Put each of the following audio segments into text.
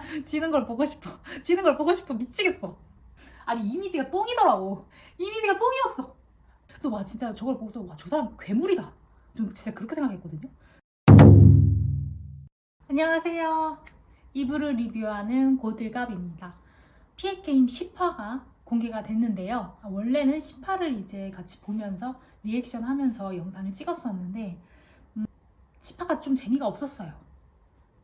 그냥 지는 걸 보고 싶어. 지는 걸 보고 싶어. 미치겠어. 아니 이미지가 똥이더라고. 이미지가 똥이었어. 그래서 와 진짜 저걸 보고서 와 저 사람 괴물이다. 좀 진짜 그렇게 생각했거든요. 안녕하세요. 이불을 리뷰하는 고들갑입니다. 피해 게임 10화가 공개가 됐는데요. 아, 원래는 10화를 이제 같이 보면서 리액션 하면서 영상을 찍었었는데 음, 10화가 좀 재미가 없었어요.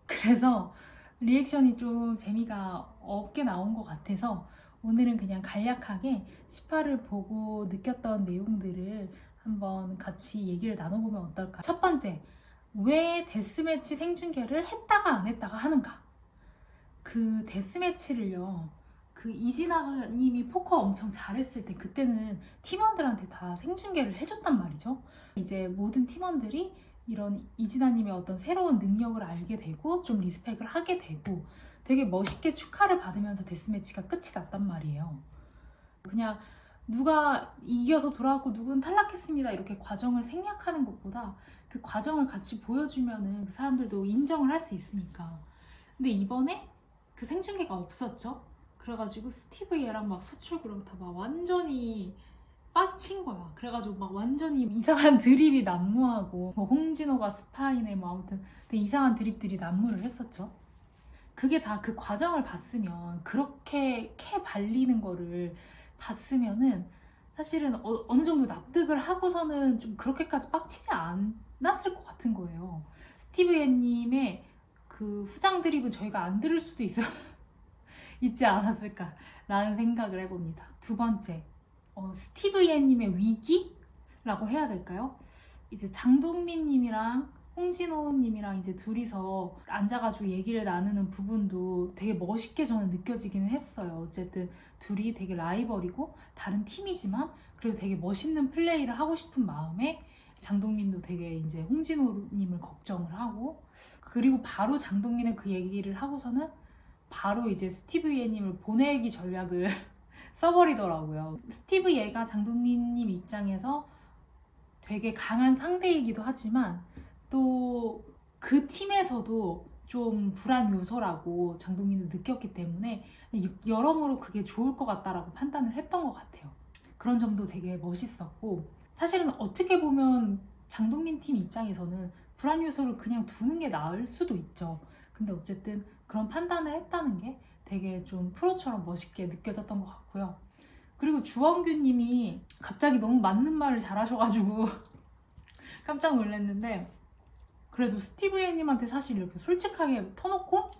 그래서 리액션이 좀 재미가 없게 나온 것 같아서 오늘은 그냥 간략하게 10화를 보고 느꼈던 내용들을 한번 같이 얘기를 나눠보면 어떨까. 첫 번째, 왜 데스매치 생중계를 했다가 안 했다가 하는가. 그 데스매치를요, 그 이진아님이 포커 엄청 잘했을 때 그때는 팀원들한테 다 생중계를 해줬단 말이죠. 이제 모든 팀원들이 이런 이진아님의 어떤 새로운 능력을 알게 되고 좀 리스펙을 하게 되고 되게 멋있게 축하를 받으면서 데스매치가 끝이 났단 말이에요. 그냥 누가 이겨서 돌아왔고 누군 탈락했습니다 이렇게 과정을 생략하는 것보다 그 과정을 같이 보여주면은 그 사람들도 인정을 할 수 있으니까. 근데 이번에 그 생중계가 없었죠. 그래가지고 스티브 얘랑 막 서출구랑 다막 완전히 빡친 거야. 그래가지고 막 완전히 이상한 드립이 난무하고 뭐 홍진호가 스파이네 뭐 아무튼 되게 이상한 드립들이 난무를 했었죠. 그게 다 그 과정을 봤으면 그렇게 캐 발리는 거를 봤으면은 사실은 어, 어느 정도 납득을 하고서는 좀 그렇게까지 빡치지 않았을 것 같은 거예요. 스티브 앤님의 그 후장 드립은 저희가 안 들을 수도 있어 있지 않았을까라는 생각을 해봅니다. 두 번째, 어, 스티브 옌님의 위기라고 해야 될까요? 이제 장동민 님이랑 홍진호 님이랑 이제 둘이서 앉아가지고 얘기를 나누는 부분도 되게 멋있게 저는 느껴지기는 했어요. 어쨌든 둘이 되게 라이벌이고 다른 팀이지만 그래도 되게 멋있는 플레이를 하고 싶은 마음에 장동민도 되게 이제 홍진호님을 걱정을 하고 그리고 바로 장동민은 그 얘기를 하고서는 바로 이제 스티브 예님을 보내기 전략을 써버리더라고요. 스티브 예가 장동민님 입장에서 되게 강한 상대이기도 하지만 또 그 팀에서도 좀 불안 요소라고 장동민은 느꼈기 때문에 여러모로 그게 좋을 것 같다라고 판단을 했던 것 같아요. 그런 점도 되게 멋있었고 사실은 어떻게 보면 장동민 팀 입장에서는 불안 요소를 그냥 두는 게 나을 수도 있죠. 근데 어쨌든 그런 판단을 했다는 게 되게 좀 프로처럼 멋있게 느껴졌던 것 같고요. 그리고 주원규님이 갑자기 너무 맞는 말을 잘하셔가지고 깜짝 놀랐는데 그래도 스티브 예님한테 사실 이렇게 솔직하게 터놓고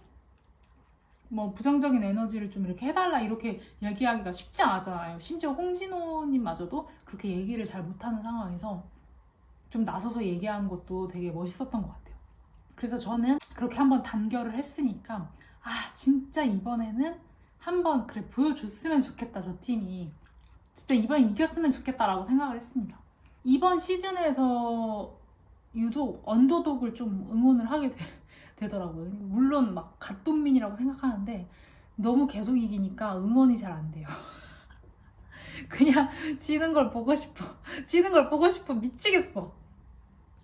뭐 부정적인 에너지를 좀 이렇게 해달라 이렇게 얘기하기가 쉽지 않잖아요. 심지어 홍진호님마저도 그렇게 얘기를 잘 못하는 상황에서 좀 나서서 얘기한 것도 되게 멋있었던 것 같아요. 그래서 저는 그렇게 한번 단결을 했으니까 아 진짜 이번에는 한번 그래 보여줬으면 좋겠다 저 팀이 진짜 이번 이겼으면 좋겠다라고 생각을 했습니다. 이번 시즌에서 유독 언더독을 좀 응원을 하게 되, 더라고요 물론 막 갓동민이라고 생각하는데 너무 계속 이기니까 응원이 잘 안 돼요. 그냥 지는 걸 보고 싶어. 지는 걸 보고 싶어. 미치겠어.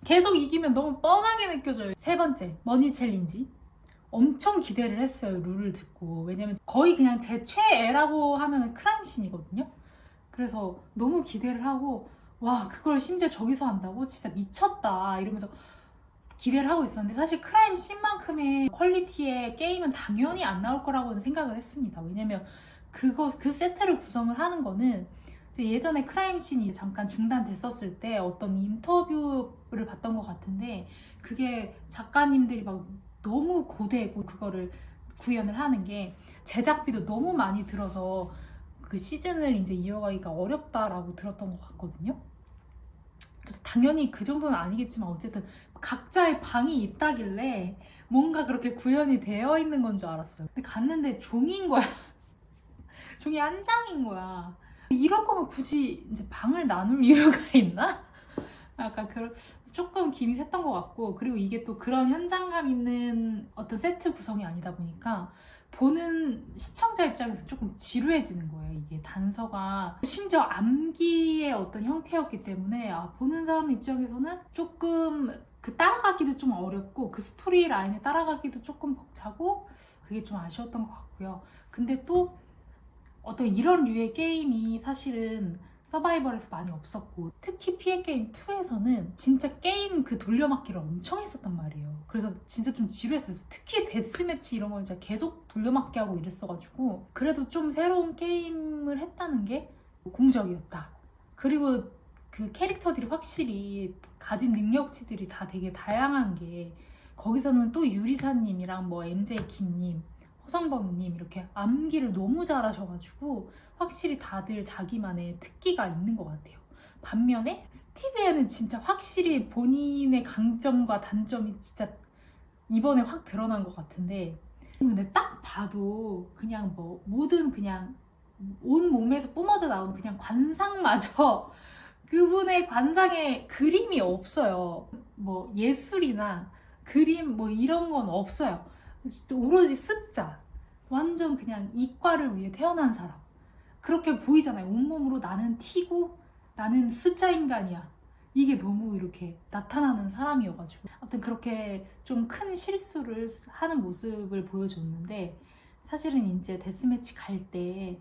계속 이기면 너무 뻔하게 느껴져요. 세 번째, 머니 챌린지. 엄청 기대를 했어요, 룰을 듣고. 왜냐면 거의 그냥 제 최애라고 하면 크라임씬이거든요. 그래서 너무 기대를 하고, 와, 그걸 심지어 저기서 한다고? 진짜 미쳤다. 이러면서 기대를 하고 있었는데, 사실 크라임 씬만큼의 퀄리티의 게임은 당연히 안 나올 거라고는 생각을 했습니다. 왜냐면 그거, 그 세트를 구성을 하는 거는 예전에 크라임 씬이 잠깐 중단됐었을 때 어떤 인터뷰를 봤던 것 같은데, 그게 작가님들이 막 너무 고되고 그거를 구현을 하는 게 제작비도 너무 많이 들어서 그 시즌을 이제 이어가기가 어렵다라고 들었던 것 같거든요. 그래서 당연히 그 정도는 아니겠지만 어쨌든 각자의 방이 있다길래 뭔가 그렇게 구현이 되어 있는 건 줄 알았어요. 근데 갔는데 종이인 거야. 종이 한 장인 거야. 이럴 거면 굳이 이제 방을 나눌 이유가 있나? 약간 그런 조금 김이 샜던 것 같고 그리고 이게 또 그런 현장감 있는 어떤 세트 구성이 아니다 보니까 보는 시청자 입장에서 조금 지루해지는 거예요. 이게 단서가 심지어 암기의 어떤 형태였기 때문에 아, 보는 사람 입장에서는 조금 그 따라가기도 좀 어렵고 그 스토리 라인에 따라가기도 조금 벅차고 그게 좀 아쉬웠던 것 같고요. 근데 또 어떤 이런 류의 게임이 사실은 서바이벌에서 많이 없었고 특히 피해 게임 2에서는 진짜 게임 그 돌려막기를 엄청 했었단 말이에요. 그래서 진짜 좀 지루했어요. 특히 데스매치 이런 거 진짜 계속 돌려막기 하고 이랬어가지고 그래도 좀 새로운 게임을 했다는 게 공적이었다. 그리고 그 캐릭터들이 확실히 가진 능력치들이 다 되게 다양한 게 거기서는 또 유리사님이랑 뭐 MJ 김님, 허성범님 이렇게 암기를 너무 잘하셔가지고 확실히 다들 자기만의 특기가 있는 것 같아요. 반면에 스티브에는 진짜 확실히 본인의 강점과 단점이 진짜 이번에 확 드러난 것 같은데 근데 딱 봐도 그냥 뭐 모든 그냥 온 몸에서 뿜어져 나오는 그냥 관상마저 그분의 관상에 그림이 없어요. 뭐 예술이나 그림 뭐 이런 건 없어요. 진짜 오로지 숫자. 완전 그냥 이과를 위해 태어난 사람. 그렇게 보이잖아요. 온몸으로 나는 T고 나는 숫자 인간이야. 이게 너무 이렇게 나타나는 사람이어가지고. 아무튼 그렇게 좀 큰 실수를 하는 모습을 보여줬는데 사실은 이제 데스매치 갈 때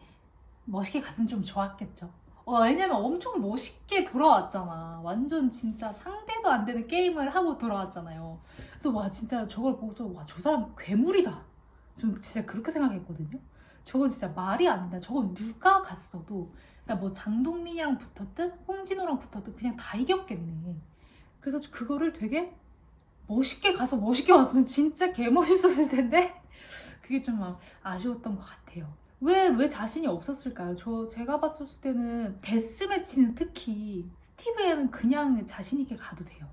멋있게 갔으면 좀 좋았겠죠. 어, 왜냐면 엄청 멋있게 돌아왔잖아. 완전 진짜 상대도 안 되는 게임을 하고 돌아왔잖아요. 그래서 와 진짜 저걸 보고서 와 저 사람 괴물이다. 저는 진짜 그렇게 생각했거든요. 저건 진짜 말이 안 된다. 저건 누가 갔어도 그러니까 뭐 장동민이랑 붙었든 홍진호랑 붙었든 그냥 다 이겼겠네. 그래서 그거를 되게 멋있게 가서 멋있게 왔으면 진짜 개멋있었을 텐데 그게 좀막 아쉬웠던 것 같아요. 왜, 왜 자신이 없었을까요? 저, 제가 봤을 때는 데스매치는 특히 스티브에는 그냥 자신있게 가도 돼요.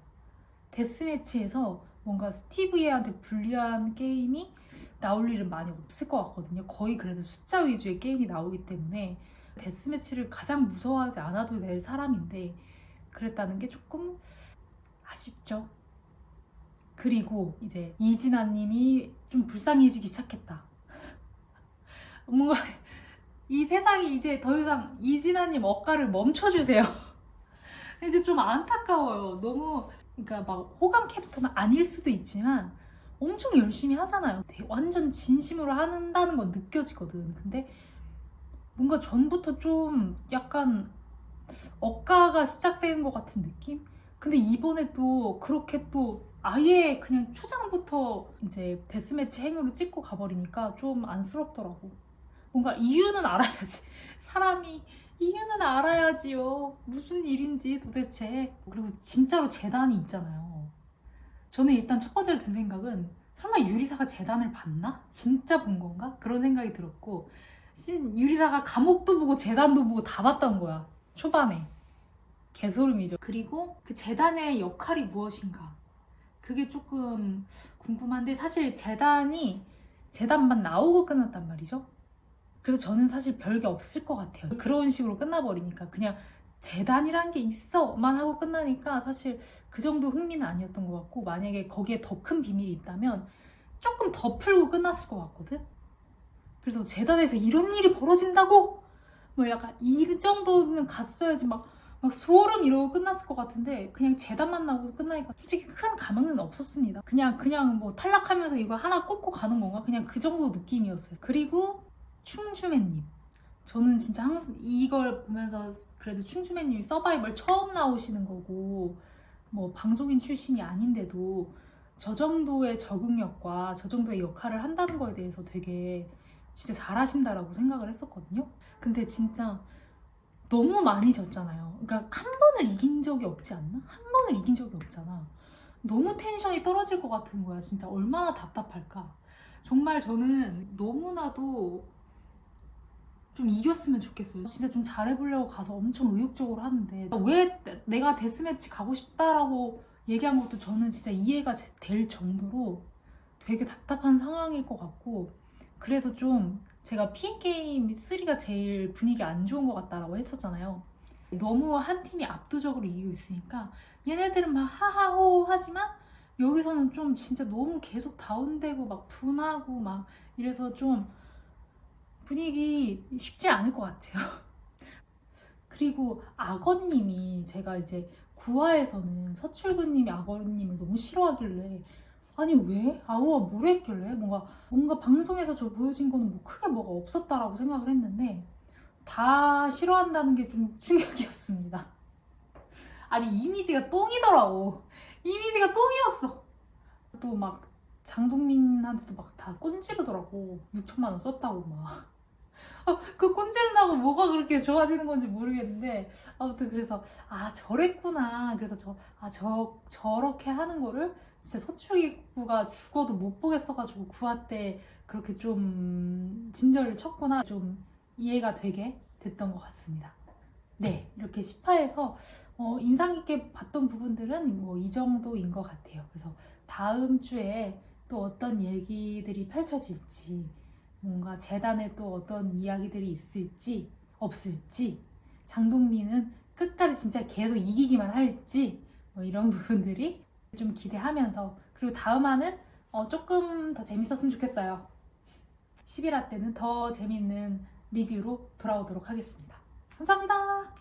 데스매치에서 뭔가 스티브에한테 불리한 게임이 나올 일은 많이 없을 것 같거든요. 거의 그래도 숫자 위주의 게임이 나오기 때문에 데스매치를 가장 무서워하지 않아도 될 사람인데 그랬다는 게 조금 아쉽죠. 그리고 이제 이진아님이 좀 불쌍해지기 시작했다. 뭔가 이 세상이 이제 더 이상 이진아님 억가를 멈춰주세요. 이제 좀 안타까워요. 너무 그러니까 막 호감 캐릭터는 아닐 수도 있지만 엄청 열심히 하잖아요. 완전 진심으로 한다는 건 느껴지거든. 근데 뭔가 전부터 좀 약간 억가가 시작되는 것 같은 느낌? 근데 이번에 또 그렇게 또 아예 그냥 초장부터 이제 데스매치 행으로 찍고 가버리니까 좀 안쓰럽더라고. 뭔가 이유는 알아야지. 사람이 이유는 알아야지요. 무슨 일인지 도대체. 그리고 진짜로 재단이 있잖아요. 저는 일단 첫 번째로 든 생각은 설마 유리사가 재단을 봤나? 진짜 본 건가? 그런 생각이 들었고 신 유리사가 감옥도 보고 재단도 보고 다 봤던 거야. 초반에. 개소름이죠. 그리고 그 재단의 역할이 무엇인가? 그게 조금 궁금한데 사실 재단이 재단만 나오고 끝났단 말이죠. 그래서 저는 사실 별게 없을 것 같아요. 그런 식으로 끝나버리니까 그냥 재단이란 게 있어만 하고 끝나니까 사실 그 정도 흥미는 아니었던 것 같고 만약에 거기에 더 큰 비밀이 있다면 조금 더 풀고 끝났을 것 같거든. 그래서 재단에서 이런 일이 벌어진다고 뭐 약간 이 정도는 갔어야지 막, 막 소름 이러고 끝났을 것 같은데 그냥 재단만 나오고 끝나니까 솔직히 큰 감흥은 없었습니다. 그냥 그냥 뭐 탈락하면서 이거 하나 꽂고 가는 건가 그냥 그 정도 느낌이었어요. 그리고 충주매님. 저는 진짜 항상 이걸 보면서 그래도 충주매님이 서바이벌 처음 나오시는 거고 뭐 방송인 출신이 아닌데도 저 정도의 적응력과 저 정도의 역할을 한다는 거에 대해서 되게 진짜 잘하신다라고 생각을 했었거든요. 근데 진짜 너무 많이 졌잖아요. 그러니까 한 번을 이긴 적이 없지 않나? 한 번을 이긴 적이 없잖아. 너무 텐션이 떨어질 것 같은 거야. 진짜 얼마나 답답할까. 정말 저는 너무나도 좀 이겼으면 좋겠어요. 진짜 좀 잘해보려고 가서 엄청 의욕적으로 하는데 왜 내가 데스매치 가고 싶다라고 얘기한 것도 저는 진짜 이해가 될 정도로 되게 답답한 상황일 것 같고 그래서 좀 제가 피해 게임 3가 제일 분위기 안 좋은 것 같다라고 했었잖아요. 너무 한 팀이 압도적으로 이기고 있으니까 얘네들은 막 하하호 하지만 여기서는 좀 진짜 너무 계속 다운되고 막 분하고 막 이래서 좀 분위기 쉽지 않을 것 같아요. 그리고 악어님이 제가 이제 구화에서는 서출근님이 악어님을 너무 싫어하길래 아니 왜? 아우가 뭘 했길래? 뭔가 뭔가 방송에서 저 보여진 거는 뭐 크게 뭐가 없었다라고 생각을 했는데 다 싫어한다는 게 좀 충격이었습니다. 아니 이미지가 똥이더라고. 이미지가 똥이었어. 또 막 장동민한테도 막 다 꼰지르더라고. 6천만 원 썼다고 막. 아, 그 꼰지른다고 뭐가 그렇게 좋아지는 건지 모르겠는데 아무튼 그래서 아 저랬구나. 그래서 저 아 저 저렇게 하는 거를 진짜 서출이구가 죽어도 못 보겠어가지고 구화 때 그렇게 좀 진절을 쳤구나 좀 이해가 되게 됐던 것 같습니다. 네, 이렇게 10화에서 어, 인상 깊게 봤던 부분들은 뭐 이 정도인 것 같아요. 그래서 다음 주에 또 어떤 얘기들이 펼쳐질지, 뭔가 재단에 또 어떤 이야기들이 있을지, 없을지, 장동민은 끝까지 진짜 계속 이기기만 할지, 뭐 이런 부분들이 좀 기대하면서, 그리고 다음화는 어, 조금 더 재밌었으면 좋겠어요. 11화 때는 더 재밌는 리뷰로 돌아오도록 하겠습니다. 감사합니다.